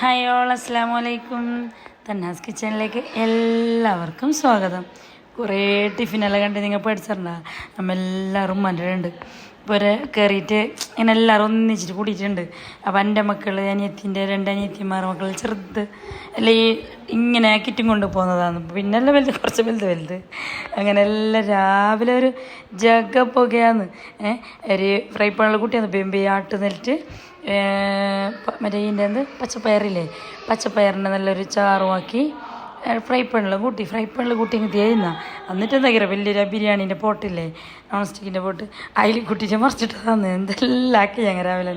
Hi all അസ്സാം വലൈക്കും തന്നാസ് കിച്ചണിലേക്ക് എല്ലാവർക്കും സ്വാഗതം. കുറേ ടിഫിനെല്ലാം കണ്ട് നിങ്ങൾ പഠിച്ചിട്ടുണ്ടാ നമ്മ എല്ലാവരും മനുണ്ട് ഇപ്പോൾ കയറിയിട്ട് ഇങ്ങനെ എല്ലാവരും ഒന്നിച്ചിട്ട് കൂടിയിട്ടുണ്ട്. അപ്പം എന്റെ മക്കൾ അനിയത്തിന്റെ രണ്ട് അനിയത്തിമാർ മക്കൾ ചെറുത്. അല്ല ഈ ഇങ്ങനെ കിറ്റും കൊണ്ട് പോകുന്നതാണ്. പിന്നെ എല്ലാം വലുത് കുറച്ച് വലുത് വലുത്. അങ്ങനെ എല്ലാം രാവിലെ ഒരു ജഗ പുകയാന്ന് ഒരു ഫ്രൈ പാനിൽ കൂട്ടിയാണ്. ബെമ്പി ആട്ട് നെല്ലിട്ട് മറ്റേ ഇതിന്റെ എന്ത്? പച്ചപ്പയറില്ലേ? പച്ചപ്പയറിന്റെ നല്ലൊരു ചാറുമാക്കി ഫ്രൈ പാനിൽ കൂട്ടി ഫ്രൈ പാനിൽ കൂട്ടി ഇങ്ങനെ തേയുന്ന. എന്നിട്ട് എന്താ കയറുക വലിയൊരു ബിരിയാണീന്റെ പോട്ടില്ലേ? Non സ്റ്റിക്കിന്റെ pot. അതിൽ കുട്ടിച്ച് മറിച്ചിട്ട് തന്നു. എന്തെല്ലാം ആക്കി ഞങ്ങൾ രാവിലെ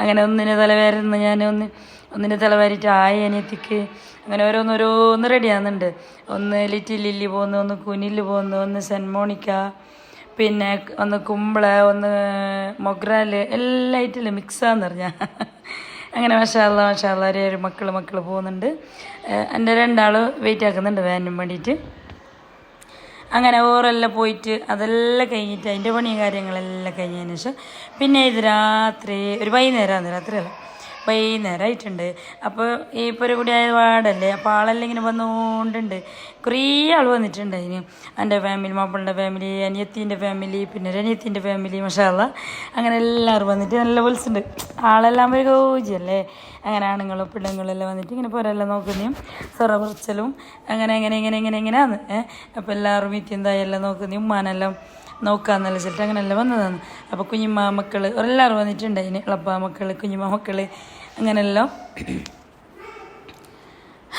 അങ്ങനെ ഒന്നിനെ തലവേരുന്ന ഞാൻ ഒന്ന് ഒന്നിനെ തലവേരിട്ട് ആയി അനിയത്തിക്ക്. അങ്ങനെ ഓരോന്നോരോന്ന് റെഡിയാകുന്നുണ്ട് ഒന്ന് ലിറ്റിൽ ലില്ലി പോകുന്നു ഒന്ന് കുനിൽ പോകുന്നു ഒന്ന് സെന്റ് മോണിക്ക. പിന്നെ ഒന്ന് കുമ്പള ഒന്ന് മൊഗ്രാൽ എല്ലാ ഐറ്റിലും മിക്സാന്ന് പറഞ്ഞാൽ അങ്ങനെ മഷാല്ല മഷാല്ല ഒരു മക്കൾ മക്കൾ പോകുന്നുണ്ട്. എന്റെ രണ്ടാൾ വെയിറ്റ് ആക്കുന്നുണ്ട് വാനും വേണ്ടിയിട്ട് അങ്ങനെ ഓറെല്ലാം പോയിട്ട് അതെല്ലാം കഴിഞ്ഞിട്ട് അതിന്റെ പണിയും കാര്യങ്ങളെല്ലാം കഴിഞ്ഞതിന് ശേഷം പിന്നെ ഇത് രാത്രി ഒരു വൈകുന്നേരമാണ് രാത്രിയല്ല വൈകുന്നേരമായിട്ടുണ്ട് അപ്പോൾ ഈ പൊരകുടി ആയ വാടല്ലേ അപ്പോൾ ആളെല്ലാം ഇങ്ങനെ വന്നുകൊണ്ടുണ്ട്. കുറേ ആൾ വന്നിട്ടുണ്ട് അതിന്. എന്റെ ഫാമിലി മാപ്പിളിന്റെ ഫാമിലി അനിയത്തിന്റെ ഫാമിലി പിന്നെ ഒരു അനിയത്തിന്റെ ഫാമിലി മഷാല അങ്ങനെ എല്ലാവരും വന്നിട്ട് നല്ല വിളിച്ചിട്ടുണ്ട് ആളെല്ലാം ഒരു ഗോജിയല്ലേ? അങ്ങനെ ആണുങ്ങളും പെണ്ണുങ്ങളും എല്ലാം വന്നിട്ട് ഇങ്ങനെ പോരെല്ലാം നോക്കുന്നതും സൊറ കുറച്ചലും അങ്ങനെ ഇങ്ങനെ ഇങ്ങനെ ഇങ്ങനെ ആണ് അപ്പോൾ എല്ലാവരും മീറ്റിന്തായി എല്ലാം നോക്കുന്നതും ഉമ്മാനെല്ലാം നോക്കാന്നല്ല ചിലട്ട് അങ്ങനെയല്ല വന്നതാണ് അപ്പോൾ കുഞ്ഞുമ്മ എല്ലാവരും വന്നിട്ടുണ്ട്. അതിന് ഇളപ്പ മക്കൾ കുഞ്ഞുമ്മ മക്കൾ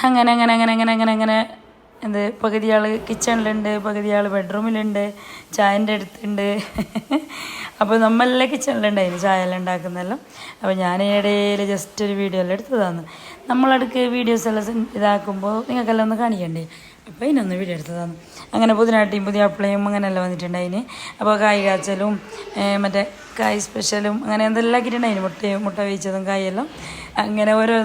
അങ്ങനെ അങ്ങനെ അങ്ങനെ അങ്ങനെ അങ്ങനെ അങ്ങനെ. എന്ത് പകുതി ആൾ കിച്ചണിലുണ്ട് പകുതി ആൾ ബെഡ്റൂമിലുണ്ട് ചായന്റെ അടുത്തുണ്ട്. അപ്പോൾ നമ്മളെല്ലാം കിച്ചണിലുണ്ടായിരുന്നു ചായ എല്ലാം ഉണ്ടാക്കുന്നതെല്ലാം. അപ്പോൾ ഞാൻ ഇടയിൽ ജസ്റ്റ് ഒരു വീഡിയോ എല്ലാം എടുത്തതാണ്. നമ്മളടുക്ക് വീഡിയോസ് എല്ലാം ഇതാക്കുമ്പോൾ നിങ്ങൾക്കെല്ലാം ഒന്ന് കാണിക്കണ്ടേ? അപ്പോൾ ഇതിനൊന്ന് വീഡിയോ എടുത്തതാണ്. അങ്ങനെ പുതിനാട്ടിയും പുതിയ അപ്പളയും അങ്ങനെയെല്ലാം വന്നിട്ടുണ്ടായിന്. അപ്പോൾ കായ് കാച്ചലും മറ്റേ കായ് സ്പെഷ്യലും അങ്ങനെ എന്തെല്ലാം ആക്കിയിട്ടുണ്ടായിന്? മുട്ടയും മുട്ട വേവിച്ചതും കായെല്ലാം. അങ്ങനെ ഓരോ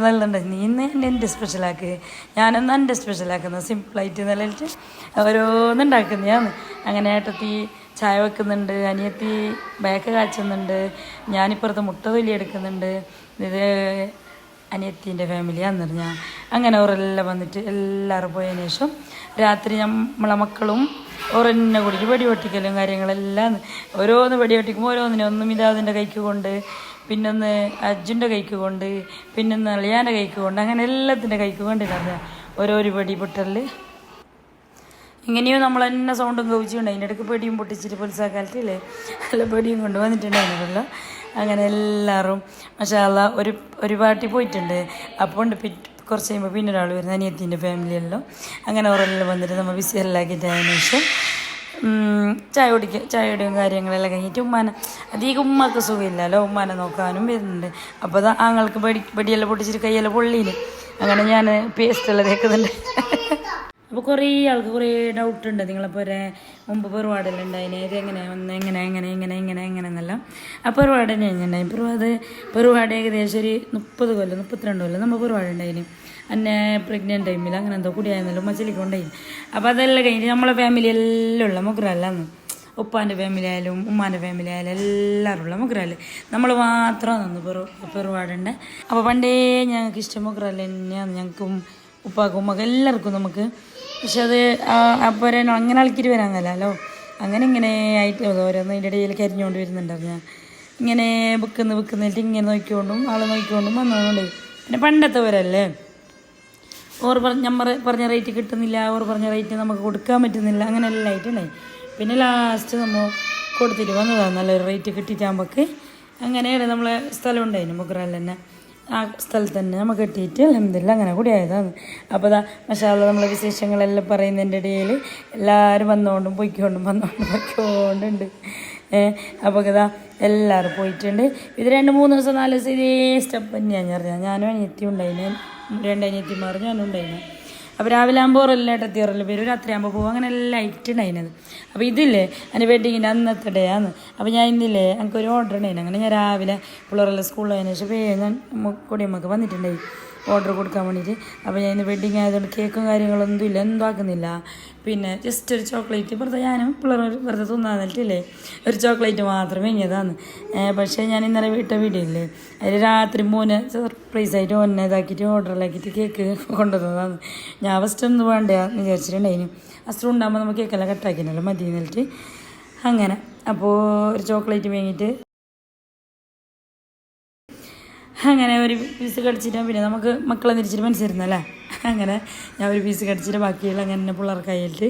നീ ഇന്ന് എന്റെ സ്പെഷ്യലാക്ക് ഞാനൊന്ന് എന്റെ സ്പെഷ്യലാക്കുന്നത് സിമ്പിളായിട്ട് നിലയിട്ട് ഞാൻ അങ്ങനെ ഏട്ടത്തി ചായ വെക്കുന്നുണ്ട് അനിയത്തി ബാക്ക് കാച്ചുന്നുണ്ട് ഞാനിപ്പുറത്ത് മുട്ട തൊലി എടുക്കുന്നുണ്ട് ഇത് അനിയത്തീന്റെ ഫാമിലിയാന്ന് പറഞ്ഞാൽ അങ്ങനെ ഓരെല്ലാം വന്നിട്ട് എല്ലാവരും പോയതിന് ശേഷം രാത്രി നമ്മളെ മക്കളും ഓരെന്നെ കൂടിയിട്ട് വെടി പൊട്ടിക്കലും കാര്യങ്ങളെല്ലാം. ഓരോന്ന് വെടി പൊട്ടിക്കുമ്പോൾ ഓരോന്നിനും ഒന്ന് മിതാദിന്റെ കൈക്ക് കൊണ്ട് പിന്നൊന്ന് അജുന്റെ കൈക്ക് കൊണ്ട് പിന്നൊന്ന് അളിയാന്റെ കൈക്ക് കൊണ്ട് അങ്ങനെ എല്ലാത്തിന്റെ കൈക്ക് കൊണ്ടിരുന്നത് ഓരോരു വെടി പൊട്ടലിൽ ഇങ്ങനെയോ നമ്മൾ തന്നെ സൗണ്ടും കവിച്ചുകൊണ്ട് അതിന്റെ ഇടയ്ക്ക് പെടിയും പൊട്ടിച്ചിട്ട് പുലിസാക്കാലത്തില്ലേ നല്ല പെടിയും കൊണ്ട് വന്നിട്ടുണ്ടായിരുന്നല്ലോ. അങ്ങനെ എല്ലാവരും മഷാല ഒരു ഒരു പാർട്ടി പോയിട്ടുണ്ട്. അപ്പോൾ ഉണ്ട് കുറച്ച് കഴിയുമ്പോൾ പിന്നെ ഒരാൾ വരുന്നത് അനിയത്തിന്റെ ഫാമിലിയെല്ലാം അങ്ങനെ അവരെല്ലാം വന്നിട്ട് നമ്മൾ ബിസി എല്ലാം ആക്കിയിട്ടതിന് ശേഷം ചായ കുടിക്കുക ചായയുടെയും കാര്യങ്ങളെല്ലാം കഴിഞ്ഞിട്ട് ഉമ്മാനെ അധികം ഉമ്മക്ക് സുഖമില്ലല്ലോ ഉമ്മാനെ നോക്കാനും വരുന്നുണ്ട്. അപ്പോൾ അത് ആങ്ങൾക്ക് പടി പടിയെല്ലാം പൊട്ടിച്ചിട്ട് കൈയെല്ലാം പൊള്ളിയില്ല അങ്ങനെ ഞാൻ പേസ്റ്റെല്ലാം തേക്കുന്നുണ്ട്. അപ്പോൾ കുറേ ആൾക്ക് കുറേ ഡൗട്ട് ഉണ്ട്. നിങ്ങളപ്പോൾ ഒരു മുമ്പ് പെറുപാടെല്ലാം ഉണ്ടായിന് ഇത് എങ്ങനെ ഒന്ന് എങ്ങനെ? എങ്ങനെ? എങ്ങനെ? എങ്ങനെ? എങ്ങനെ എന്നെല്ലാം ആ പെറുപാട് തന്നെ ഉണ്ടായി പെറുപാട് പെറുപാട് ഏകദേശം ഒരു മുപ്പത് കൊല്ലം മുപ്പത്തിരണ്ട് കൊല്ലം നമ്മൾ പെറുപാട് ഉണ്ടായിന് അന്നെ പ്രഗ്നന്റ് ടൈമിൽ അങ്ങനെ എന്തോ കുടിയായിരുന്നല്ലോ മച്ചലിക്കൊണ്ടായി അപ്പോൾ അതെല്ലാം കഴിഞ്ഞ് നമ്മളെ ഫാമിലി എല്ലാം ഉള്ള മുഗ്രല്ലാന്ന് ഉപ്പാന്റെ ഫാമിലി ആയാലും ഉമ്മാന്റെ ഫാമിലി ആയാലും എല്ലാവരും ഉള്ള മുഗ്രൽ നമ്മൾ മാത്രമാണ് നിന്ന് പെറു പെറുപാടുണ്ട്. അപ്പോൾ പണ്ടേ ഞങ്ങൾക്ക് ഇഷ്ടം മുഗ്രൽ തന്നെയാണ് ഞങ്ങൾക്കും ഉപ്പാക്കും ഉമ്മക്കും എല്ലാവർക്കും നമുക്ക്. പക്ഷെ അത് അപ്പോൾ അങ്ങനെ ആൾക്കിട്ട് വരാന്നല്ലോ അങ്ങനെ ഇങ്ങനെ ആയിട്ട് ഓരോന്ന് അതിന്റെ ഇടയിൽ കരിഞ്ഞുകൊണ്ട് വരുന്നുണ്ടായിരുന്നു ഞാൻ. ഇങ്ങനെ വിൽക്കുന്ന വിൽക്കുന്നിട്ട് ഇങ്ങനെ നോക്കിക്കൊണ്ടും ആളെ നോക്കിക്കൊണ്ടും വന്നുകൊണ്ടേ പിന്നെ പണ്ടത്തെവരല്ലേ ഓർ പറഞ്ഞ നമ്മൾ പറഞ്ഞ റേറ്റ് കിട്ടുന്നില്ല ഓർ പറഞ്ഞ റേറ്റ് നമുക്ക് കൊടുക്കാൻ പറ്റുന്നില്ല അങ്ങനെ എല്ലാം ആയിട്ടുണ്ടേ. പിന്നെ ലാസ്റ്റ് നമ്മൾ കൊടുത്തിട്ട് വന്നതാണ് നല്ലൊരു റേറ്റ് കിട്ടിയിട്ടാകുമ്പോൾക്ക് അങ്ങനെയാണ് നമ്മളെ സ്ഥലം ഉണ്ടായിരുന്നു മുഗ്രാൽ തന്നെ. ആ സ്ഥലത്ത് തന്നെ നമുക്ക് കിട്ടിയിട്ട് അലഹമില്ല അങ്ങനെ കൂടി ആയതാണ്. അപ്പോൾ ഇതാ മഷാല നമ്മളെ വിശേഷങ്ങളെല്ലാം പറയുന്നതിന്റെ ഇടയിൽ എല്ലാവരും വന്നുകൊണ്ടും പൊയ്ക്കൊണ്ടും വന്നുകൊണ്ടും പൊയ്ക്കൊണ്ടുണ്ട്. അപ്പോൾ ഇതാ എല്ലാവരും പോയിട്ടുണ്ട്. ഇത് രണ്ട് മൂന്ന് ദിവസം നാല് ദിവസം ഇതേ സ്റ്റെപ്പ് തന്നെയാണ് ഞാൻ അറിഞ്ഞത്. ഞാനും അനിയത്തി ഉണ്ടായിരുന്നു രണ്ട് അനിയത്തിമാർ ഞാനും ഉണ്ടായിന്. അപ്പോൾ രാവിലെ ആകുമ്പോൾ ഓറെല്ലാം ഏട്ടത്തി പേര് രാത്രി ആകുമ്പോൾ പോകും അങ്ങനെ എല്ലാം ആയിട്ടുണ്ടായിരുന്നത് അപ്പോൾ ഇതില്ലേ എന്റെ വെഡിങ്ങിന്റെ അന്നത്തെ ഡേ ആണ്. അപ്പോൾ ഞാൻ ഇന്നില്ലേ എനിക്കൊരു ഓർഡർ ഉണ്ടായിരുന്നു അങ്ങനെ ഞാൻ രാവിലെ പിള്ളേരെല്ലാം സ്കൂളിൽ പോയതിനു ശേഷം ഞാൻ കൊടിയമ്മക്ക് വന്നിട്ടുണ്ടായി. ഓർഡർ കൊടുക്കാൻ വേണ്ടിയിട്ട്. അപ്പോൾ ഞാൻ ഇന്ന് വെഡിങ് ആയതുകൊണ്ട് കേക്കും കാര്യങ്ങളൊന്നും ഇല്ല എന്താക്കുന്നില്ല പിന്നെ ജസ്റ്റ് ഒരു ചോക്ലേറ്റ് വെറുതെ ഞാനും പിള്ളേർ വെറുതെ തിന്നാന്നിട്ടില്ലേ ഒരു ചോക്ലേറ്റ് മാത്രമേ വാങ്ങിയതാണ് പക്ഷേ ഞാൻ ഇന്നലെ വീട്ടിൽ വീഡിയോ ഇല്ലേ അതിൽ രാത്രി മോനെ സർപ്രൈസ് ആയിട്ട് ഒന്നെ ഇതാക്കിയിട്ട് ഓർഡറിലാക്കിയിട്ട് കേക്ക് കൊണ്ടുവന്നതാണ്. ഞാൻ ഫസ്റ്റ് ഒന്നും വേണ്ട എന്ന് വിചാരിച്ചിട്ടുണ്ടായിന്. അസ്ത്രം ഉണ്ടാകുമ്പോൾ നമുക്ക് കേക്കെല്ലാം കട്ടാക്കിനല്ലോ മതി എന്നിട്ട് അങ്ങനെ. അപ്പോൾ ഒരു ചോക്ലേറ്റ് വാങ്ങിയിട്ട് അങ്ങനെ ഒരു പീസ് കടിച്ചിട്ട് പിന്നെ നമുക്ക് മക്കളെ തിരിച്ചിട്ട് മനസ്സിരുന്നല്ലേ അങ്ങനെ ഞാൻ ഒരു പീസ് കടിച്ചിട്ട് ബാക്കിയുള്ള അങ്ങനെ പിള്ളേർക്ക് കയ്യിലിട്ട്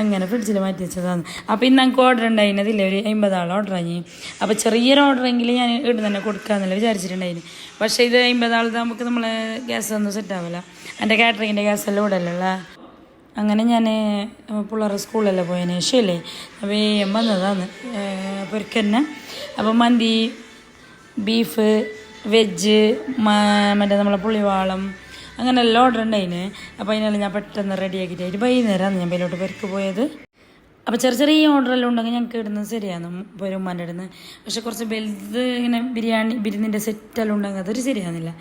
അങ്ങനെ ഫ്രിഡ്ജിൽ മാറ്റി വെച്ചതാണ്. അപ്പോൾ ഇന്ന് ഞങ്ങൾക്ക് ഓർഡർ ഉണ്ടായിരുന്നതില്ലേ ഒരു അമ്പതാൾ ഓർഡർ ആയി അപ്പോൾ ചെറിയൊരു ഓർഡറെങ്കിൽ ഞാൻ ഇവിടെ തന്നെ കൊടുക്കാമെന്നല്ല വിചാരിച്ചിട്ടുണ്ടായിരുന്നു. പക്ഷേ ഇത് അമ്പതാൾ നമുക്ക് നമ്മൾ ഗ്യാസ് ഒന്നും സെറ്റ് ആവില്ല എന്റെ കാറ്ററിങ്ങിന്റെ ഗ്യാസ് എല്ലാം ഇവിടെ അല്ലല്ലോ. അങ്ങനെ ഞാൻ പിള്ളേർ സ്കൂളിലല്ലേ പോയതിന് ശേഷമല്ലേ അപ്പോൾ ഈ വന്നതാണ്. പൊരിക്കന്നെ അപ്പോൾ മന്തി ബീഫ് വെജ് മറ്റേ നമ്മളെ പുളിവാളം അങ്ങനെ എല്ലാം ഓർഡർ ഉണ്ടായിന് അപ്പോൾ അതിനെല്ലാം ഞാൻ പെട്ടെന്ന് റെഡിയാക്കിയിട്ട് വൈകുന്നേരമാണ് ഞാൻ പേലോട്ട് പെരുക്ക് പോയത്. അപ്പോൾ ചെറിയ ചെറിയ ഓർഡറെല്ലാം ഉണ്ടെങ്കിൽ ഞങ്ങൾക്ക് ഇടുന്നത് ശരിയാണ് ഒരു ഉമ്മാന്റെ ഇടുന്നത് പക്ഷെ കുറച്ച് വലുത് ഇങ്ങനെ ബിരിയാണി ബിരിയാണിന്റെ സെറ്റെല്ലാം ഉണ്ടെങ്കിൽ അതൊരു ശരിയാകുന്നില്ല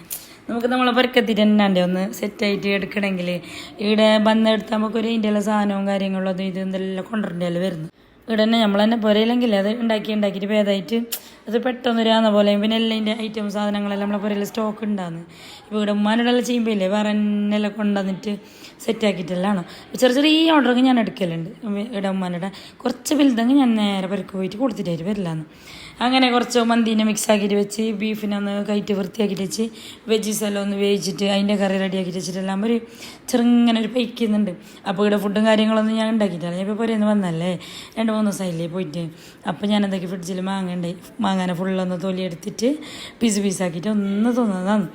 നമുക്ക് നമ്മളെ പെരക്കത്തിട്ട് തന്നെ ഒന്ന് സെറ്റായിട്ട് എടുക്കണമെങ്കിൽ ഇവിടെ വന്നെടുത്താൽ നമുക്കൊരു ഇതിന്റെയുള്ള സാധനവും കാര്യങ്ങളും അതും ഇതും എന്തെല്ലാം കൊണ്ടുവരേണ്ടല്ലോ വരുന്നു ഇവിടെ തന്നെ നമ്മൾ തന്നെ പുരയില്ലെങ്കിൽ അത് ഉണ്ടാക്കി ഉണ്ടാക്കിയിട്ട് ഭേദമായിട്ട് അത് പെട്ടെന്ന് ഒരാന്ന പോലെ പിന്നെ എല്ലാം ഇതിന്റെ ഐറ്റം സാധനങ്ങളെല്ലാം നമ്മളെ പുരയിൽ സ്റ്റോക്ക് ഉണ്ടാകുന്നു ഇപ്പോൾ ഇവിടെ ഉമ്മാനോടെല്ലാം ചെയ്യുമ്പോൾ ഇല്ലേ വേറെ എന്നെല്ലാം കൊണ്ടുവന്നിട്ട് സെറ്റാക്കിയിട്ടെല്ലാണോ ചെറിയ ചെറിയ ഓർഡറൊക്കെ ഞാൻ എടുക്കലുണ്ട്. ഇവിടെ ഉമ്മാനോടെ. കുറച്ച് വലുതെങ്കിൽ ഞാൻ നേരെ പുരക്ക് പോയിട്ട് കൊടുത്തിട്ടായിട്ട് വരില്ലാന്ന്. അങ്ങനെ കുറച്ച് മന്തിനെ മിക്സ് ആക്കിയിട്ട് വെച്ച് ബീഫിനെ ഒന്ന് കയറ്റി വൃത്തിയാക്കിയിട്ട് വെച്ച് വെജീസ് എല്ലാം ഒന്ന് വേവിച്ചിട്ട് അതിന്റെ കറി റെഡിയാക്കിട്ട് വെച്ചിട്ട് എല്ലാം ഒരു ചെറുങ്ങനെ ഒരു പൈക്കുന്നുണ്ട് അപ്പോൾ ഇവിടെ ഫുഡും കാര്യങ്ങളൊന്നും ഞാൻ ഉണ്ടാക്കിയിട്ടില്ല. ഞാൻ ഇപ്പോൾ ഒന്ന് വന്നല്ലേ രണ്ട് മൂന്ന് ദിവസമായില്ലേ പോയിട്ട്. അപ്പോൾ ഞാൻ എന്തൊക്കെ ഫ്രിഡ്ജിൽ മാങ്ങ ഉണ്ടായി മാങ്ങനെ ഫുള്ളൊന്ന് തൊലി എടുത്തിട്ട് പീസ് പീസാക്കിയിട്ട് ഒന്ന് തോന്നുന്നതാണ്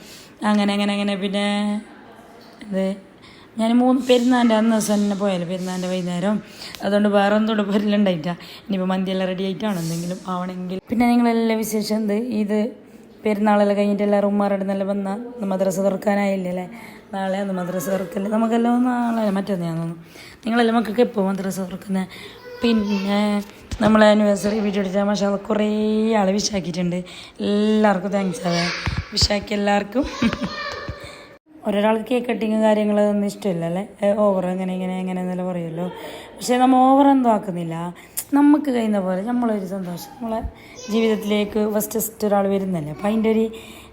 അങ്ങനെ അങ്ങനെ അങ്ങനെ. പിന്നെ ഇത് ഞാൻ മൂന്ന് പെരുന്നാന്റെ അന്ന് ദിവസം തന്നെ പോയാലോ പെരുന്നാന്റെ വൈകുന്നേരം. അതുകൊണ്ട് വേറെ ഒന്നും ഇവിടെ പൊരിലുണ്ടായിട്ടാ ഇനിയിപ്പോൾ മന്തിയെല്ലാം റെഡി ആയിട്ടാണ്. എന്തെങ്കിലും ആവണമെങ്കിൽ. പിന്നെ നിങ്ങളെല്ലാം വിശേഷം? എന്ത്? ഇത് പെരുന്നാളെല്ലാം കഴിഞ്ഞിട്ട് എല്ലാവരും ഉമ്മാരുടെ നല്ല വന്ന മദ്രസ തുറക്കാനായില്ലേ അല്ലേ? നാളെ അന്ന് മദ്രസ തുറക്കല്ലേ? നമുക്കെല്ലാം നാളെ മറ്റൊന്ന് ഞാൻ തോന്നുന്നു. നിങ്ങളെല്ലാം മക്കൾക്ക് എപ്പോൾ മദ്രസ തുറക്കുന്നത് പിന്നെ നമ്മൾ ആനിവേഴ്സറി വീഡിയോ എടുത്താൽ മാഷ കുറേ ആൾ വിഷാക്കിയിട്ടുണ്ട് എല്ലാവർക്കും താങ്ക്സ് ആവേ. വിഷാക്കി എല്ലാവർക്കും. ഒരാൾക്ക് കേക്ക് കട്ടിങ് കാര്യങ്ങളൊന്നും ഇഷ്ടമില്ല അല്ലേ ഓവർ അങ്ങനെ ഇങ്ങനെ എങ്ങനെ എന്നെല്ലാം പറയുമല്ലോ പക്ഷേ നമ്മൾ ഓവർ എന്തോ ആക്കുന്നില്ല. നമുക്ക് കഴിയുന്ന പോലെ നമ്മളൊരു സന്തോഷം. നമ്മളെ ജീവിതത്തിലേക്ക് ഫസ്റ്റ് ഫസ്റ്റ് ഒരാൾ വരുന്നല്ലേ. അപ്പം അതിന്റെ ഒരു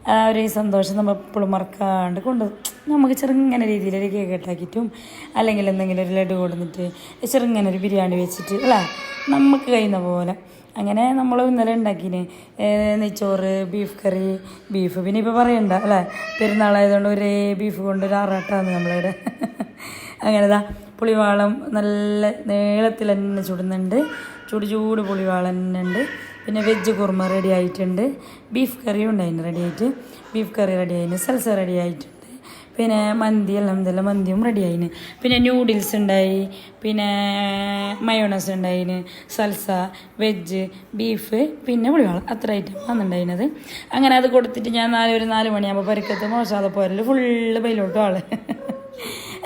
ആ ഒരു സന്തോഷം നമ്മൾ എപ്പോഴും മറക്കാണ്ട് കൊണ്ട് നമുക്ക് ചെറുങ്ങനെ രീതിയിൽ ഒരു കേക്ക് കട്ടാക്കിയിട്ടും അല്ലെങ്കിൽ എന്തെങ്കിലും ഒരു ലഡു കൊടുത്തിട്ട് ചെറുങ്ങനെ ഒരു ബിരിയാണി വെച്ചിട്ട് അല്ലേ? നമുക്ക് കഴിയുന്ന പോലെ അങ്ങനെ നമ്മൾ ഇന്നലെ ഉണ്ടാക്കിന്. നെയ്ച്ചോറ് ബീഫ് കറി ബീഫ് പിന്നെ ഇപ്പോൾ പറയണ്ട അല്ലേ? പെരുന്നാളായതുകൊണ്ട് ഒരേ ബീഫ് കൊണ്ട് ഒരു ആറാട്ടാണ് നമ്മളിവിടെ. അങ്ങനെതാ പുളിവാളം നല്ല നീളത്തിൽ തന്നെ ചുടുന്നുണ്ട്. ചൂട് ചൂട് പുളിവാളം തന്നെ ഉണ്ട്. പിന്നെ വെജ് കുറുമ റെഡി ആയിട്ടുണ്ട്. ബീഫ് കറിയും ഉണ്ടായിരുന്നു റെഡി ആയിട്ട്. ബീഫ് കറി റെഡി ആയിരുന്നു സൽസ റെഡി ആയിട്ടുണ്ട് പിന്നെ മന്തി എല്ലാം ഇതെല്ലാം മന്തിയും റെഡി ആയിന്. പിന്നെ ന്യൂഡിൽസ് ഉണ്ടായി പിന്നെ മയോണസ് ഉണ്ടായിന് സൽസ വെജ് ബീഫ് പിന്നെ പുളിവെള്ളം. അത്ര ഐറ്റം വന്നിട്ടുണ്ടായിരുന്നത് അങ്ങനെ അത് കൊടുത്തിട്ട് ഞാൻ നാല് ഒരു നാല് മണിയാകുമ്പോൾ പരിക്കത്ത് മോശാതെ പോരൽ. ഫുള്ള് ബൈലോട്ടും ആൾ.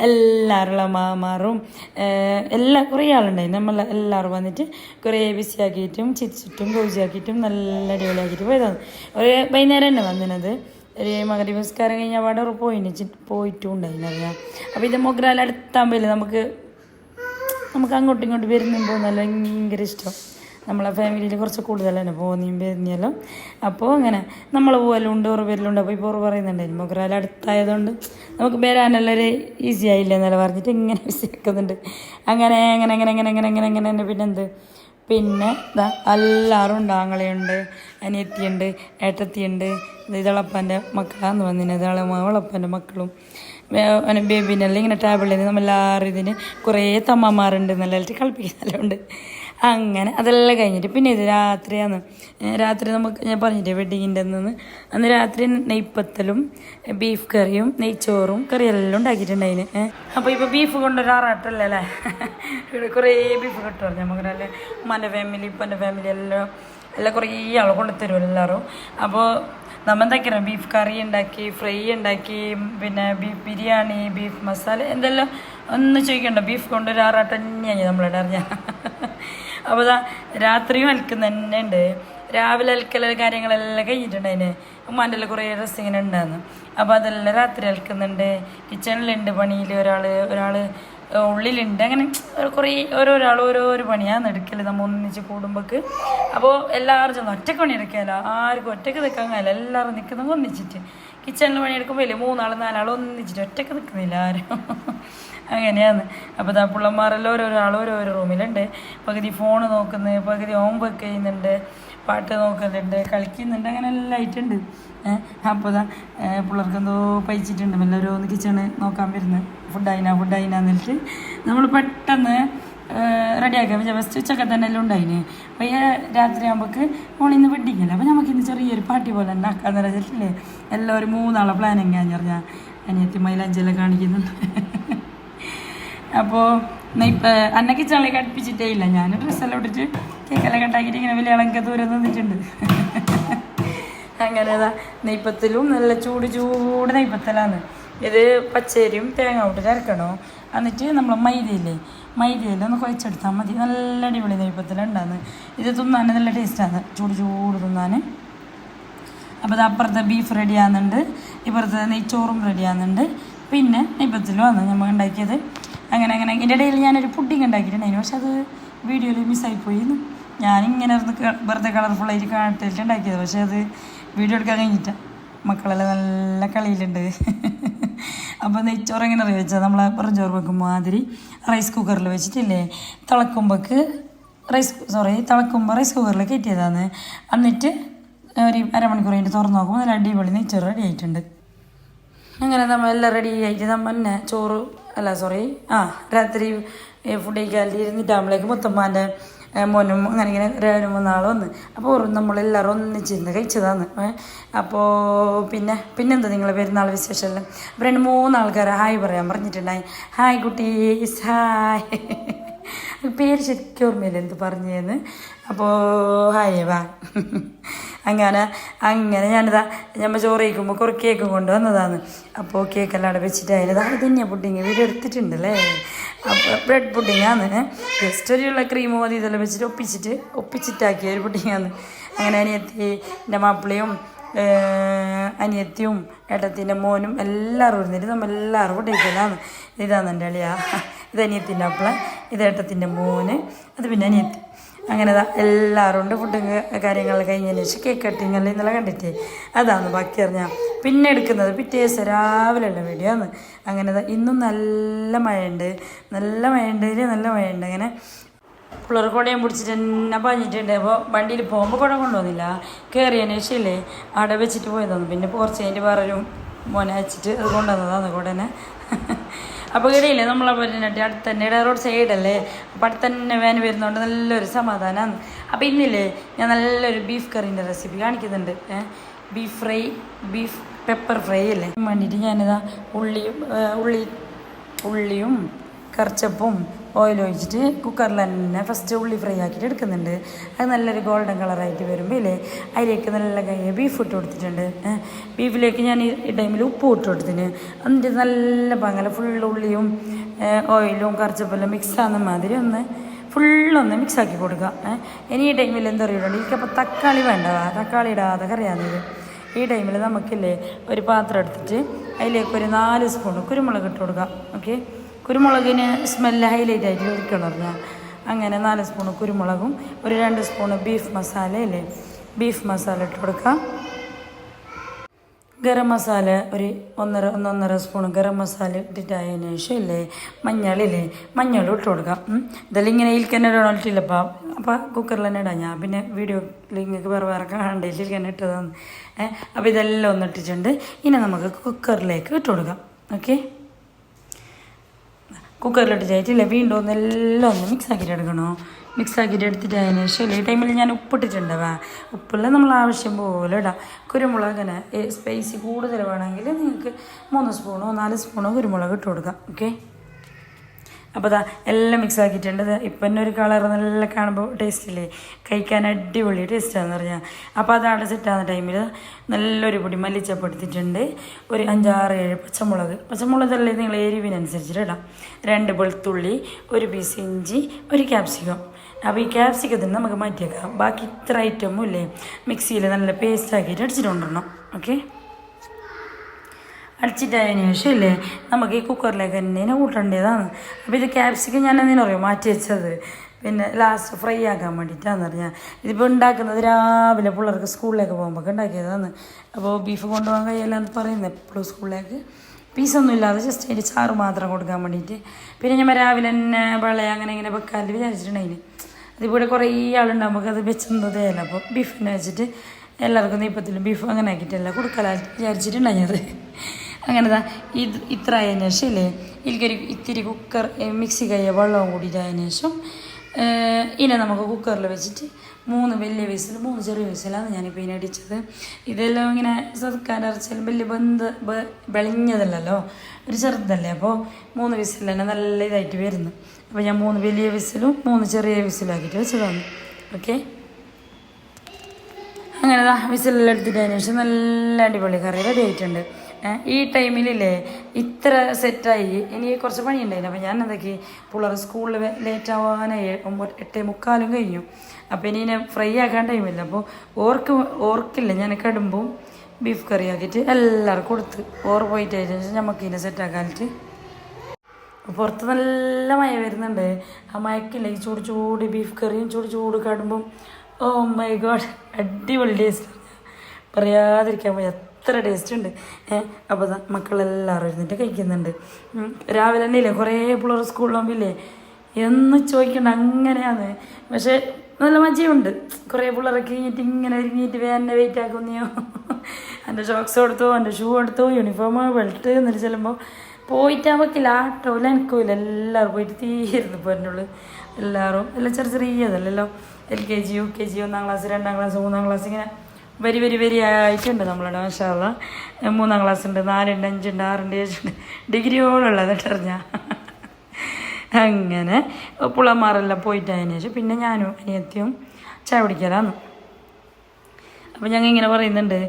എല്ലാവരുള്ള മാമാറും എല്ലാ കുറേ ആളുണ്ടായിരുന്നു നമ്മൾ എല്ലാവരും വന്നിട്ട് കുറേ ബിസിയാക്കിയിട്ടും ചിരിച്ചിട്ടും കോഴിച്ചാക്കിയിട്ടും നല്ല അടിപൊളിയാക്കിയിട്ട് പോയതാണ്. ഒരു വൈകുന്നേരം തന്നെ വന്നത് ഒരു മകരി പുരസ്കാരം കഴിഞ്ഞാൽ അവിടെ പോയിന് പോയിട്ടും ഉണ്ടായിരുന്നു അപ്പോൾ ഇത് മൊഗ്രാൽ അടുത്താകുമ്പോൾ നമുക്ക് നമുക്ക് അങ്ങോട്ടും ഇങ്ങോട്ടും വരുന്നും പോകുന്നല്ലോ ഭയങ്കര ഇഷ്ടം. നമ്മളെ ഫാമിലിയിൽ കുറച്ച് തന്നെ പോകുന്നതും വരുന്നല്ലോ അപ്പോൾ അങ്ങനെ നമ്മൾ പോകലും ഉണ്ട് ഓറ് വരലുണ്ട് അപ്പോൾ ഇപ്പോൾ ഓറ് പറയുന്നുണ്ടായിരുന്നു മൊഗ്രാൽ അടുത്തായതുകൊണ്ട് നമുക്ക് വരാനെല്ലാം ഒരു ഈസി ആയില്ല എന്നല്ല പറഞ്ഞിട്ട് ഇങ്ങനെ വിശ്വസിക്കുന്നുണ്ട്. അങ്ങനെ അങ്ങനെ അങ്ങനെ അങ്ങനെ അങ്ങനെ അങ്ങനെ അങ്ങനെ പിന്നെ പിന്നെന്ത് പിന്നെ എല്ലാവരും ഉണ്ട് ആങ്ങളയുണ്ട് അനിയത്തിയുണ്ട് ഏട്ടത്തിയുണ്ട്. ഇതളപ്പന്റെ മക്കളാന്ന് വന്നിന് ഇതളെ മാവളപ്പന്റെ മക്കളും ബേബിനെല്ലാം ഇങ്ങനെ ടേബിളിൽ നമ്മളെല്ലാവരും ഇതിന് കുറേ തമ്മമാരുണ്ട്. നല്ല കളിപ്പിക്കുന്നുണ്ട് അങ്ങനെ അതെല്ലാം കഴിഞ്ഞിട്ട് പിന്നെ ഇത് രാത്രിയാണ്. രാത്രി നമുക്ക് ഞാൻ പറഞ്ഞില്ലേ വെഡിങ്ങിന്റെ അന്ന് അന്ന് രാത്രി നെയ്പ്പത്തലും ബീഫ് കറിയും നെയ്ച്ചോറും കറിയെല്ലാം ഉണ്ടാക്കിയിട്ടുണ്ടായിന്. അപ്പോൾ ഇപ്പോൾ ബീഫ് കൊണ്ടൊരു ആറാട്ടല്ലേ ഇവിടെ കുറേ ബീഫ് കിട്ടുമായിരുന്നു നമുക്ക് നല്ല ഉമ്മാന്റെ ഫാമിലി ഇപ്പന്റെ ഫാമിലി എല്ലാം എല്ലാം കുറേ ആൾ കൊണ്ടുതരും എല്ലാവരും. അപ്പോൾ നമ്മൾ എന്തൊക്കെയാണ് ബീഫ് കറി ഉണ്ടാക്കി ഫ്രൈ ഉണ്ടാക്കി പിന്നെ ബീഫ് ബിരിയാണി ബീഫ് മസാല എന്തെല്ലാം ഒന്ന് ചോദിക്കണ്ട. ബീഫ് കൊണ്ടൊരു ആറാട്ടം തന്നെയാണ് നമ്മളിവിടെ അറിഞ്ഞ അപ്പോൾ ഇതാ രാത്രിയും അൽക്കുന്ന തന്നെ ഉണ്ട്. രാവിലെ അൽക്കല കാര്യങ്ങളെല്ലാം കഴിഞ്ഞിട്ടുണ്ടായിന് ഉമ്മാന്റെ എല്ലാം കുറേ ഡ്രസ്സ് ഇങ്ങനെ ഉണ്ടായിരുന്നു. അപ്പോൾ അതെല്ലാം രാത്രി അൽക്കുന്നുണ്ട്. കിച്ചണിലുണ്ട് പണിയിൽ ഒരാൾ ഒരാൾ ഉള്ളിലുണ്ട്. അങ്ങനെ കുറേ ഓരോരാൾ ഒരു പണിയാണ് എടുക്കൽ നമ്മൾ ഒന്നിച്ച് കൂടുമ്പോൾക്ക് അപ്പോൾ എല്ലാവരും ചെന്ന് ഒറ്റയ്ക്ക് പണിയെടുക്കാമല്ലോ ആർക്കും ഒറ്റയ്ക്ക് നിൽക്കാൻ കഴിയില്ല. എല്ലാവരും നിൽക്കുന്നത് ഒന്നിച്ചിട്ട്. കിച്ചണിൽ പണിയെടുക്കുമ്പോൾ ഇല്ലേ? മൂന്നാൾ നാലാൾ ഒന്നിച്ചിട്ട് ഒറ്റയ്ക്ക് നിൽക്കുന്നില്ല ആരും. അങ്ങനെയാണ്. അപ്പോൾ ദാ പിള്ളമാരെല്ലാം ഓരോരാൾ ഓരോരോ റൂമിലുണ്ട്. പകുതി ഫോൺ നോക്കുന്നു പകുതി ഹോംവർക്ക് ചെയ്യുന്നുണ്ട് പാട്ട് നോക്കുന്നുണ്ട് കളിക്കുന്നുണ്ട് അങ്ങനെ എല്ലാം ആയിട്ടുണ്ട്. അപ്പോൾ ഇതാ പിള്ളേർക്ക് എന്തോ പയിച്ചിട്ടുണ്ട് എല്ലാവരും ഒന്ന് കിച്ചണ് നോക്കാൻ വരുന്നത് ഫുഡ് അതിനാ ഫുഡ് അതിനാ എന്നിട്ട് നമ്മൾ പെട്ടെന്ന് റെഡിയാക്കാൻ ഫസ്റ്റ് ഉച്ചക്കെ തന്നെ എല്ലാം ഉണ്ടായിന്. ഈ രാത്രി ആകുമ്പോൾക്ക് ഓണിന്ന് വെഡിങ്ങില്ല അപ്പോൾ നമുക്ക് ഇന്ന് ചെറിയൊരു പാർട്ടി പോലെ തന്നെ ഉണ്ടാക്കാന്ന് വെച്ചിട്ടില്ലേ ഒരു മൂന്നാളെ പ്ലാനിങ് ഞാൻ പറഞ്ഞാൽ അനിയത്തി മൈലാഞ്ചെല്ലാം കാണിക്കുന്നുണ്ട് അപ്പോൾ ഇപ്പം അന്ന കിച്ചണിലേക്ക് കടുപ്പിച്ചിട്ടേ ഇല്ല. ഞാൻ ഡ്രസ്സെല്ലാം ഇട്ടിട്ട് കേക്കെല്ലാം കട്ടാക്കിയിട്ട് ഇങ്ങനെ വലിയ ഇളങ്ക ദൂരം നിന്നിട്ടുണ്ട്. അങ്ങനെ നെയ്പ്പത്തിലും നല്ല ചൂട് ചൂട് നെയ്പ്പത്തലാണ് ഇത് പച്ചരിയും തേങ്ങ ഇട്ട് ചേർക്കണോ എന്നിട്ട് നമ്മൾ മൈദയില്ലേ? മൈദയിൽ ഒന്ന് കുഴച്ചെടുത്താൽ മതി. നല്ല അടിപൊളി നെയ്പ്പത്തിലുണ്ടാന്ന് ഇത് തിന്നാൻ നല്ല ടേസ്റ്റാണ് ചൂട് ചൂട് തിന്നാൻ അപ്പോൾ അത് അപ്പുറത്തെ ബീഫ് റെഡി ആകുന്നുണ്ട് ഇപ്പുറത്തെ നെയ്ച്ചോറും റെഡി ആകുന്നുണ്ട് പിന്നെ നെയ്പ്പത്തിലും ആണ് നമ്മൾ ഉണ്ടാക്കിയത്. അങ്ങനെ അങ്ങനെ. ഇതിന്റെ ഇടയിൽ ഞാനൊരു പുഡിങ് ഉണ്ടാക്കിയിട്ടുണ്ടായിരുന്നു. പക്ഷെ അത് വീഡിയോയിൽ മിസ്സായിപ്പോയി ഞാനിങ്ങനെ വെറുതെ കളർഫുള്ളായിട്ട് കാട്ടിട്ട് ഉണ്ടാക്കിയത്. പക്ഷേ അത് വീഡിയോ എടുക്കാൻ കഴിഞ്ഞിട്ട മക്കളെല്ലാം നല്ല കളിയിലുണ്ട്. അപ്പോൾ നെയ്ച്ചോറ് എങ്ങനെ അറിയാം വെച്ചാൽ നമ്മൾ പറഞ്ഞോറ് വെക്കും മാതിരി റൈസ് കുക്കറിൽ വെച്ചിട്ടില്ലേ തിളക്കുമ്പോൾക്ക് റൈസ് സോറി തിളക്കുമ്പോൾ റൈസ് കുക്കറിൽ കയറ്റിയതാണ് എന്നിട്ട് ഒരു അരമണിക്കൂർ കഴിഞ്ഞിട്ട് തുറന്ന് നോക്കുമ്പോൾ നല്ല അടിപൊളി നെയ്ച്ചോറ് റെഡി ആയിട്ടുണ്ട്. അങ്ങനെ നമ്മൾ എല്ലാം റെഡി ആയിട്ട് നമ്മൾ തന്നെ ചോറ് അല്ല സോറി ആ രാത്രി ഫുഡ് കഴിക്കാൻ ഇരുന്നിട്ടാകുമ്പോഴേക്ക് മുത്തമ്മാന്റെ മോനും അങ്ങനെ ഇങ്ങനെ രണ്ട് മൂന്നാൾ വന്ന്. അപ്പോൾ നമ്മളെല്ലാവരും ഒന്നിച്ചിരുന്ന് കഴിച്ചതാണ്. അപ്പോൾ പിന്നെ പിന്നെന്താ നിങ്ങളെ പെരുന്നാൾ വിശേഷമല്ല അപ്പോൾ രണ്ട് മൂന്നാൾക്കാരെ ഹായ് പറയാൻ പറഞ്ഞിട്ടുണ്ടായി. Hi കുട്ടീസ് hi. പേര് ശരിക്കും ഓർമ്മയില്ല എന്ത് പറഞ്ഞതെന്ന് അപ്പോൾ ഹായ് വാ. അങ്ങനെ അങ്ങനെ ഞാനിതാ ഞമ്മ ചോറ് കഴിക്കുമ്പോൾ കുറേ കേക്ക് കൊണ്ടുവന്നതാണ് അപ്പോൾ കേക്കെല്ലാം അവിടെ വെച്ചിട്ടായാലും അത് തന്നെയാണ് പുഡിങ് വീട് എടുത്തിട്ടുണ്ടല്ലേ ബ്രെഡ് പുഡിങ്ങാന്ന് ജസ്റ്റ് ഒരു ക്രീം മതി ഇതെല്ലാം വെച്ചിട്ട് ഒപ്പിച്ചിട്ട് ഒപ്പിച്ചിട്ടാക്കിയ ഒരു പുഡിങ്ങാന്ന് അങ്ങനെ അനിയത്തി എന്റെ മാപ്പിളയും അനിയത്തിയും ഏട്ടത്തിന്റെ മോനും എല്ലാവരും ഇരുന്നിട്ട് നമ്മൾ എല്ലാവരും ഇരിക്കലാണ് ഇതാണ് എന്റെ അളിയാ. ഇത് അനിയത്തിന്റെ അപ്പള ഇത് ഏട്ടത്തിന്റെ മോന് അത് പിന്നെ അനിയത്തി. അങ്ങനെ എല്ലാവരും ഉണ്ട്. ഫുഡും കാര്യങ്ങൾ കഴിഞ്ഞതിന് ശേഷം കേക്ക് കട്ടിങ് എല്ലാം ഇന്നലെ കണ്ടിട്ടേ. അതാണ് ബാക്കി അറിഞ്ഞാൽ പിന്നെ എടുക്കുന്നത് പിറ്റേ ദിവസം രാവിലെയുള്ള വീഡിയോ ആണ്. അങ്ങനെ ഇന്നും നല്ല മഴയുണ്ട്. നല്ല മഴയുണ്ട് നല്ല മഴയുണ്ട്. അങ്ങനെ പിള്ളേർ കുടയും പിടിച്ചിട്ട് തന്നെ പറഞ്ഞിട്ടുണ്ട് അപ്പോൾ വണ്ടിയിൽ പോകുമ്പോൾ കുട കൊണ്ടുവന്നില്ല. കയറിയതിന് ശേഷമില്ലേ അവിടെ വെച്ചിട്ട് പോയതാണ് പിന്നെ കുറച്ച് കഴിഞ്ഞിട്ട് വേറൊരു മോനെ വെച്ചിട്ട് അത് കൊണ്ടുവന്നതാണ് കൂടെന്നെ അപ്പോൾ ഇടയില്ലേ നമ്മളെ പറഞ്ഞിട്ട് അടുത്ത് തന്നെ റോഡ് സൈഡല്ലേ അപ്പോൾ അടുത്ത് തന്നെ വേന വരുന്നതുകൊണ്ട് നല്ലൊരു സമാധാനമാണ് അപ്പോൾ ഇന്നില്ലേ ഞാൻ നല്ലൊരു ബീഫ് കറീന്റെ റെസിപ്പി കാണിക്കുന്നുണ്ട്. Beef fry beef pepper fry അല്ലേ? വേണ്ടിയിട്ട് ഞാനിതാ ഉള്ളിയും ഉള്ളി ഉള്ളിയും കറച്ചപ്പും ഓയിൽ ഒഴിച്ചിട്ട് കുക്കറിൽ തന്നെ ഫസ്റ്റ് ഉള്ളി ഫ്രൈ ആക്കിയിട്ട് എടുക്കുന്നുണ്ട്. അത് നല്ലൊരു ഗോൾഡൻ കളറായിട്ട് വരുമ്പോൾ ഇല്ലേ അതിലേക്ക് നല്ല കൈ ബീഫ് ഇട്ട് കൊടുത്തിട്ടുണ്ട്. ബീഫിലേക്ക് ഞാൻ ഈ ടൈമിൽ ഉപ്പ് ഇട്ട് കൊടുത്തിന് എന്നിട്ട് നല്ല പങ്കല ഫുൾ ഉള്ളിയും ഓയിലും കറച്ചപ്പെല്ലാം മിക്സ് ആകുന്ന മാതിരി ഒന്ന് ഫുള്ളൊന്ന് മിക്സാക്കി കൊടുക്കുക. ഇനി ഈ ടൈമിൽ എന്താ പറയുക എനിക്കപ്പോൾ തക്കാളി വേണ്ട. തക്കാളി ഇടാതെ കറിയാന്നത് ഈ ടൈമിൽ നമുക്കില്ലേ ഒരു പാത്രം എടുത്തിട്ട് അതിലേക്ക് ഒരു നാല് സ്പൂൺ കുരുമുളക് ഇട്ട് കൊടുക്കാം ഓക്കെ കുരുമുളകിന് സ്മെല്ല് ഹൈലൈറ്റ് ആയിട്ട് ഒരിക്കണം പറഞ്ഞാൽ അങ്ങനെ നാല് സ്പൂൺ കുരുമുളകും ഒരു രണ്ട് സ്പൂൺ ബീഫ് മസാല അല്ലേ? ബീഫ് മസാല ഇട്ട് കൊടുക്കാം. ഗരം മസാല ഒരു ഒന്നര ഒന്നൊന്നര സ്പൂൺ ഗരം മസാല ഇട്ടിട്ടായതിന് ശേഷം ഇല്ലേ? മഞ്ഞളില്ലേ മഞ്ഞളും ഇട്ട് കൊടുക്കാം. ഇതെല്ലാം ഇങ്ങനെ ഇൽക്കന്നെ ഇടണിട്ടില്ല ഇടണിട്ടില്ലപ്പാ അപ്പോൾ കുക്കറിൽ തന്നെ ഇടാം. ഞാൻ പിന്നെ വീഡിയോ ലിങ്ങൾക്ക് വേറെ വേറെ കാണണ്ടേ? ഇൽക്കന്നെ ഇട്ടതാണ്. അപ്പോൾ ഇതെല്ലാം ഒന്നിട്ടിട്ടുണ്ട് ഇനി നമുക്ക് കുക്കറിലേക്ക് ഇട്ട് കൊടുക്കാം. ഓക്കെ കുക്കറിലിട്ട് ചേച്ചില്ലേ വീണ്ടും ഒന്ന് എല്ലാം ഒന്ന് മിക്സ് ആക്കിയിട്ട് എടുക്കണോ? മിക്സ് ആക്കിയിട്ട് എടുത്തിട്ട് അതിന് ശേഷം ഈ ടൈമിൽ ഞാൻ ഉപ്പിട്ടിട്ടുണ്ടാവാ ഉപ്പെല്ലാം നമ്മൾ ആവശ്യം പോലെ ഇടാം. കുരുമുളകിന് സ്പൈസി കൂടുതൽ വേണമെങ്കിൽ നിങ്ങൾക്ക് മൂന്ന് സ്പൂണോ നാല് സ്പൂണോ കുരുമുളക് ഇട്ട് കൊടുക്കാം. ഓക്കെ അപ്പോൾ അതാ എല്ലാം മിക്സ് ആക്കിയിട്ടുണ്ട്. ഇപ്പം തന്നെ ഒരു കളർ നല്ല കാണുമ്പോൾ ടേസ്റ്റ് ഇല്ലേ? കഴിക്കാൻ അടിപൊളി ടേസ്റ്റാന്ന് പറഞ്ഞാൽ അപ്പോൾ അത് അവിടെ സെറ്റാകുന്ന ടൈമിൽ നല്ലൊരു പൊടി മല്ലിച്ചപ്പ് എടുത്തിട്ടുണ്ട്. ഒരു അഞ്ചാറ് ഏഴ് പച്ചമുളക്. പച്ചമുളകല്ലേ നിങ്ങൾ എരിവിനനുസരിച്ചിട്ട് ഇടാം. രണ്ട് വെളുത്തുള്ളി ഒരു പീസ് ഇഞ്ചി ഒരു ക്യാപ്സിക്കം അപ്പോൾ ഈ ക്യാപ്സിക്കത്തിന് നമുക്ക് മാറ്റിയേക്കാം. ബാക്കി ഇത്ര ഐറ്റമും ഇല്ലേ? മിക്സിയിൽ നല്ല പേസ്റ്റ് ആക്കിയിട്ട് അടിച്ചിട്ട് കൊണ്ടുവരണം. ഓക്കെ അടിച്ചിട്ടതിന് ശേഷം ഇല്ലേ നമുക്ക് ഈ കുക്കറിലേക്ക് തന്നെ കൂട്ടേണ്ടതാണ്. അപ്പോൾ ഇത് ക്യാപ്സിക്കം ഞാൻ എന്തിനു പറയും മാറ്റി വെച്ചത്. പിന്നെ ലാസ്റ്റ് ഫ്രൈ ആക്കാൻ വേണ്ടിയിട്ടാന്ന് പറഞ്ഞാൽ ഇതിപ്പോൾ ഉണ്ടാക്കുന്നത് രാവിലെ പിള്ളേർക്ക് സ്കൂളിലേക്ക് പോകുമ്പോൾ ഉണ്ടാക്കിയതാണ്. അപ്പോൾ ബീഫ് കൊണ്ടുപോകാൻ കഴിയില്ല എന്ന് പറയുന്നത് എപ്പോഴും സ്കൂളിലേക്ക് പീസൊന്നും ഇല്ലാതെ ജസ്റ്റ് അതിന്റെ ചാറ് മാത്രം കൊടുക്കാൻ വേണ്ടിയിട്ട്. പിന്നെ ഞാൻ രാവിലെ തന്നെ വെള്ളയ അങ്ങനെ ഇങ്ങനെ വെക്കാമെന്ന് വിചാരിച്ചിട്ടുണ്ടെങ്കിൽ അതിവിടെ കുറേ ആളുണ്ടാകുമ്പോൾ നമുക്ക് അത് വെച്ചൊന്നതേ അപ്പോൾ ബീഫിനെ വെച്ചിട്ട് എല്ലാവർക്കും നെയ്പ്പത്തിലും ബീഫ് അങ്ങനെ ആക്കിയിട്ടല്ല കൊടുക്കലായിട്ട് വിചാരിച്ചിട്ടുണ്ടായത് അങ്ങനെ ദാ ഇത് ഇത്ര ആയതിനു ശേഷം ഇല്ലേ ഇതിലേക്കൊരു ഇത്തിരി കുക്കർ മിക്സി കഴിയ വെള്ളവും കൂടിയിട്ട് അതിന് ശേഷം ഇനി നമുക്ക് കുക്കറിൽ വെച്ചിട്ട് മൂന്ന് വലിയ വിസിൽ മൂന്ന് ചെറിയ വിസിലാണ് ഞാനിപ്പോൾ ഇതിനെ അടിച്ചത്. ഇതെല്ലാം ഇങ്ങനെ സർക്കാർ അരച്ചാലും വലിയ ബന്ധ വെളിഞ്ഞതല്ലല്ലോ ഒരു ചെറുതല്ലേ? അപ്പോൾ മൂന്ന് വിസിൽ തന്നെ നല്ല ഇതായിട്ട് വരുന്നു. അപ്പോൾ ഞാൻ മൂന്ന് വലിയ വിസിലും മൂന്ന് ചെറിയ വിസിലും ആക്കിയിട്ട് വെച്ചതാണ്. ഓക്കെ? അങ്ങനെ വിസിലെല്ലാം എടുത്തിട്ടതിന് ശേഷം നല്ല അടിപൊളി കറി റെഡി ആയിട്ടുണ്ട്. ഈ ടൈമിലില്ലേ ഇത്ര സെറ്റായി. ഇനി കുറച്ച് പണിയുണ്ടായില്ല അപ്പോൾ ഞാൻ എന്താക്കി? പിള്ളേർ സ്കൂളിൽ ലേറ്റ് ആവാനായി ഒമ്പത് എട്ടേ മുക്കാലും കഴിഞ്ഞു. അപ്പോൾ ഇനി ഞാൻ ഫ്രൈ ആക്കാൻ ടൈമില്ല. അപ്പോൾ ഓർക്ക് ഓർക്കില്ല. ഞാൻ കടുമ്പോൾ ബീഫ് കറി ആക്കിയിട്ട് എല്ലാവർക്കും കൊടുത്ത് ഓർ പോയിട്ട് അതിന് ശേഷം നമുക്ക് ഇതിനെ സെറ്റാക്കാനിട്ട് പുറത്ത് നല്ല മഴ വരുന്നുണ്ട്. ആ മഴക്കില്ല? ഈ ചൂട് ചൂട് ബീഫ് കറിയും ചൂട് ചൂട് കടുമ്പും. ഓ മൈ ഗോഡ് അടിപൊളി ടേസ്റ്റ് പറയാതിരിക്കാൻ പോയി എത്ര ടേസ്റ്റ് ഉണ്ട്. ഏഹ് അപ്പോൾ മക്കളെല്ലാവരും ഇരുന്നിട്ട് കഴിക്കുന്നുണ്ട്. രാവിലെ തന്നെ ഇല്ലേ കുറേ പിള്ളേർ സ്കൂളിലാകുമ്പില്ലേ എന്ന് ചോദിക്കണ്ട അങ്ങനെയാണ്. പക്ഷേ നല്ല മജയുണ്ട് കുറേ പിള്ളേരൊക്കെ കഴിഞ്ഞിട്ട് ഇങ്ങനെ ഒരുങ്ങിയിട്ട് വേനെ വെയിറ്റ് ആക്കുന്നെയോ? എന്റെ ഷോക്സ് കൊടുത്തോ എന്റെ ഷൂ എടുത്തോ യൂണിഫോം ബെൽറ്റ് എന്നിട്ട് ചെല്ലുമ്പോൾ പോയിട്ട് ആട്ടോ ഇല്ല എനിക്കില്ല എല്ലാവരും പോയിട്ട് തീരുന്നു ഇപ്പോൾ ഉള്ളിൽ. എല്ലാവരും എല്ലാം ചെറിയ ചെറിയതല്ലല്ലോ L K G U K G ഒന്നാം ക്ലാസ് രണ്ടാം ക്ലാസ് മൂന്നാം ക്ലാസ് ഇങ്ങനെ വരി വരി വരി ആയിട്ടുണ്ട് നമ്മളുടെ മാഷാള്ള മൂന്നാം ക്ലാസ് ഉണ്ട് നാലുണ്ട് അഞ്ചുണ്ട് ആറുണ്ട് ഏഴുണ്ട്. ഡിഗ്രിയോടുള്ളത് കേട്ടറിഞ്ഞാൽ അങ്ങനെ. പുള്ളന്മാരെല്ലാം പോയിട്ട് അതിന് ശേഷം പിന്നെ ഞാനും അനിയത്തിയും ചായ കുടിക്കലാന്ന്. അപ്പോൾ ഞങ്ങൾ ഇങ്ങനെ പറയുന്നുണ്ട്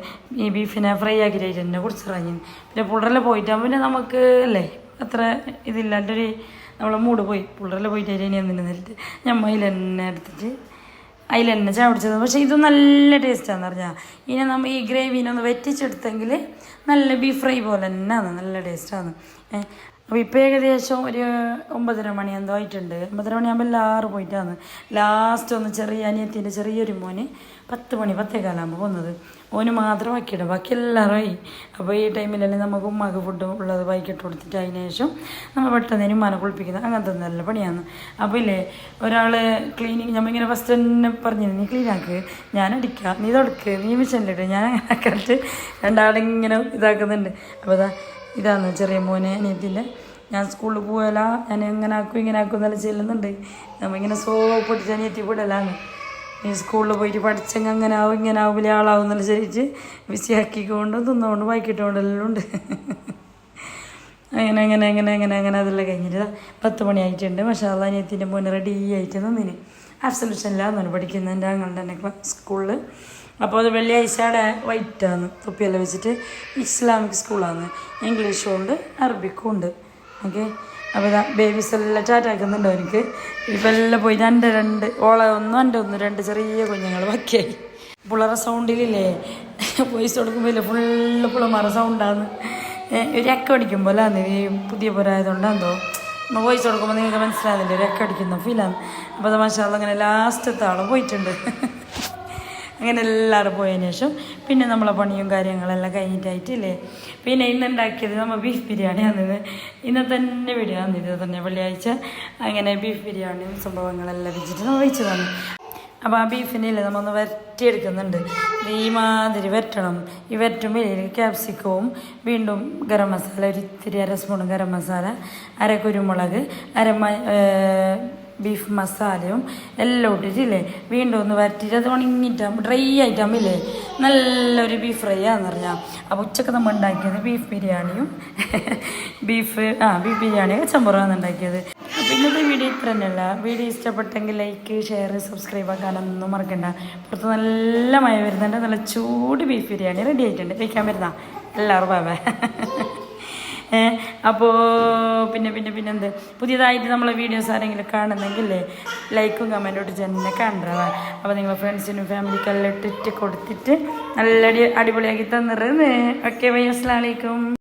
ഈ ബീഫിനെ ഫ്രൈ ആക്കി എന്നെ കുറച്ച് ഇറങ്ങി. പിന്നെ പുള്ളറെല്ലാം പോയിട്ടാകുമ്പോൾ പിന്നെ നമുക്ക് അല്ലേ അത്ര ഇതില്ലാണ്ടൊരു നമ്മളെ മൂട് പോയി. പുള്ളറെല്ലാം പോയിട്ട് എന്തിനു നിന്നിട്ട് അതിൽ തന്നെ എടുത്തിട്ട് അതിൽ തന്നെ ചായ പക്ഷേ ഇത് നല്ല ടേസ്റ്റാന്ന് പറഞ്ഞാൽ ഇനി നമ്മൾ ഈ ഗ്രേവിനൊന്ന് വെറ്റിച്ചെടുത്തെങ്കിൽ നല്ല ബീഫ് ഫ്രൈ പോലെ തന്നെയാണ് നല്ല ടേസ്റ്റാണ് അപ്പോൾ ഇപ്പോൾ ഏകദേശം ഒരു ഒമ്പതര മണി എന്തോ ആയിട്ടുണ്ട്. ഒമ്പതര മണിയാകുമ്പോൾ എല്ലാവരും പോയിട്ടാണ് ലാസ്റ്റ് ഒന്ന് ചെറിയ അനിയത്തിന്റെ ചെറിയൊരു മോന് പത്ത് മണി പത്തേകാലാകുമ്പോൾ വന്നത്. ഓന് മാത്രം ബാക്കി എല്ലാവരും അപ്പോൾ ഈ ടൈമിലല്ലേ നമുക്ക് ഉമ്മാക്ക് ഫുഡ് ഉള്ളത് വൈകിട്ട് കൊടുത്തിട്ട് അതിന് ശേഷം നമ്മൾ പെട്ടെന്ന് മന കുളിപ്പിക്കുന്നത് അങ്ങനത്തെ നല്ല പണിയാണ്. അപ്പോൾ ഇല്ലേ ഒരാൾ ക്ലീനിങ് നമ്മളിങ്ങനെ ഫസ്റ്റ് തന്നെ പറഞ്ഞു നീ ക്ലീനാക്ക് ഞാൻ അടിക്കുക നീ തുടക്ക് നീ മിഷനിലിട്ട് ഞാൻ അങ്ങനെ ആക്കാട്ട് രണ്ടാളിങ്ങനെ ഇതാക്കുന്നുണ്ട്. അപ്പോൾ ഇതാ ഇതാണ് ചെറിയ മോനെ അനിയത്തിന്റെ ഞാൻ സ്കൂളിൽ പോയാലാ ഞാൻ എങ്ങനെ ആക്കും ഇങ്ങനെ ആക്കും എന്നെല്ലാം ചെല്ലുന്നുണ്ട് നമ്മളിങ്ങനെ സോപ്പിട്ട് അനിയത്തി വിടലാണ് ഈ സ്കൂളിൽ പോയിട്ട് പഠിച്ചെങ്കിൽ അങ്ങനെ ആവും ഇങ്ങനെ ആവും വലിയ ആളാവും എന്നനുസരിച്ച് ബിസിയാക്കിക്കൊണ്ടും തിന്നുകൊണ്ടും വായിക്കിട്ടുകൊണ്ടെല്ലാം ഉണ്ട്. അങ്ങനെ അങ്ങനെ അങ്ങനെ അങ്ങനെ അങ്ങനെ അതെല്ലാം കഴിഞ്ഞിട്ട് പത്ത് മണിയായിട്ടുണ്ട്. പക്ഷേ അനിയത്തിന്റെ മുന്നേ റെഡി ആയിട്ട് നിന്നിന്. ആബ്സൊല്യൂഷനിലാന്നാണ് പഠിക്കുന്നത് എന്റെ അങ്ങനെ തന്നെ സ്കൂളിൽ അപ്പോൾ അത് വെള്ളിയാഴ്ചയുടെ വൈറ്റാണ് തൊപ്പിയെല്ലാം വെച്ചിട്ട് ഇസ്ലാമിക് സ്കൂളാണ് ഇംഗ്ലീഷും ഉണ്ട് അറബിക്കും ഉണ്ട്. ഓക്കെ അപ്പോൾ ഇതാ ബേബീസ് എല്ലാം ചാറ്റാക്കുന്നുണ്ടോ എനിക്ക്? ഇപ്പം എല്ലാം പോയി എന്റെ രണ്ട് ഓളെ ഒന്നും എന്റെ ഒന്ന് രണ്ട് ചെറിയ കുഞ്ഞുങ്ങൾ ബാക്കിയായി. പുളറ സൗണ്ടിലില്ലേ വോയിസ് കൊടുക്കുമ്പോൾ ഇല്ലേ ഫുള്ള് പുളമാറ സൗണ്ടാന്ന് ഒരു അടിക്കുമ്പോൾ അല്ലേ ഈ പുതിയ പോരായതുകൊണ്ടാന്തോ നമ്മൾ വോയിസ് കൊടുക്കുമ്പോൾ നിങ്ങൾക്ക് മനസ്സിലാകുന്നില്ല ഒരു അക്ക അടിക്കുന്ന ഫീലാണ് അപ്പോൾ മാഷാല്ല അങ്ങനെ ലാസ്റ്റത്തെ ആളും പോയിട്ടുണ്ട്. അങ്ങനെ എല്ലാവരും പോയതിന് ശേഷം പിന്നെ നമ്മളെ പണിയും കാര്യങ്ങളെല്ലാം കഴിഞ്ഞിട്ടായിട്ടില്ലേ? പിന്നെ ഇന്ന് ഉണ്ടാക്കിയത് നമ്മൾ ബീഫ് ബിരിയാണി ബിരിയാണിയാണ് ഇന്ന് തന്നെ വീഡിയോ തന്നിരുന്നത് തന്നെ വെള്ളിയാഴ്ച. അങ്ങനെ ബീഫ് ബിരിയാണിയും സംഭവങ്ങളെല്ലാം വെച്ചിട്ട് നമ്മൾ വെച്ചതാണ് അപ്പോൾ ആ ബീഫിനില്ലേ നമ്മളൊന്ന് വരട്ടിയെടുക്കുന്നുണ്ട്. ഈ മാതിരി വരട്ടണം. ഈ വരട്ടുമ്പോൾ ക്യാപ്സിക്കവും വീണ്ടും ഗരം മസാല ഒരു ഇത്തിരി അര സ്പൂൺ ഗരം മസാല അര കുരുമുളക് അര ബീഫ് മസാലയും എല്ലാം ഇട്ടിട്ടില്ലേ? വീണ്ടും ഒന്ന് വരട്ടിയിട്ട് അത് ഉണങ്ങിയിട്ടാകുമ്പോൾ ഡ്രൈ ആയിട്ടാകുമ്പോൾ ഇല്ലേ നല്ലൊരു ബീഫ് ഫ്രൈ ആണെന്ന് പറഞ്ഞാൽ അപ്പോൾ ഉച്ചയ്ക്ക് നമ്മൾ ഉണ്ടാക്കിയത് ബീഫ് ബിരിയാണിയും ബീഫ് ആ ബീഫ് ബിരിയാണിയും ചമ്പറാണ് ഉണ്ടാക്കിയത്. അപ്പോൾ ഇന്നത്തെ വീഡിയോ ഇത്ര തന്നെയല്ല. വീഡിയോ ഇഷ്ടപ്പെട്ടെങ്കിൽ ലൈക്ക് ഷെയർ സബ്സ്ക്രൈബ് ആക്കാനൊന്നും മറക്കണ്ട. പുറത്ത് നല്ല മഴ വരുന്നുണ്ട്. നല്ല ചൂട് ബീഫ് ബിരിയാണി റെഡി ആയിട്ടുണ്ട്. കഴിക്കാൻ വരുന്ന എല്ലാവരും അപ്പോൾ പിന്നെ പിന്നെ പിന്നെ എന്ത്? പുതിയതായിട്ട് നമ്മളെ വീഡിയോസ് ആരെങ്കിലും കാണുന്നെങ്കിൽ ലൈക്കും കമന്റും ഇട്ട് തന്നെ കണ്ടവ അപ്പോൾ നിങ്ങൾ ഫ്രണ്ട്സിനും ഫാമിലിക്കെല്ലാം ഇട്ടിട്ട് കൊടുത്തിട്ട് നല്ല അടി അടിപൊളിയാക്കി തന്നിരുന്ന്. ഓക്കെ വൈ അസ്സലാമലൈക്കും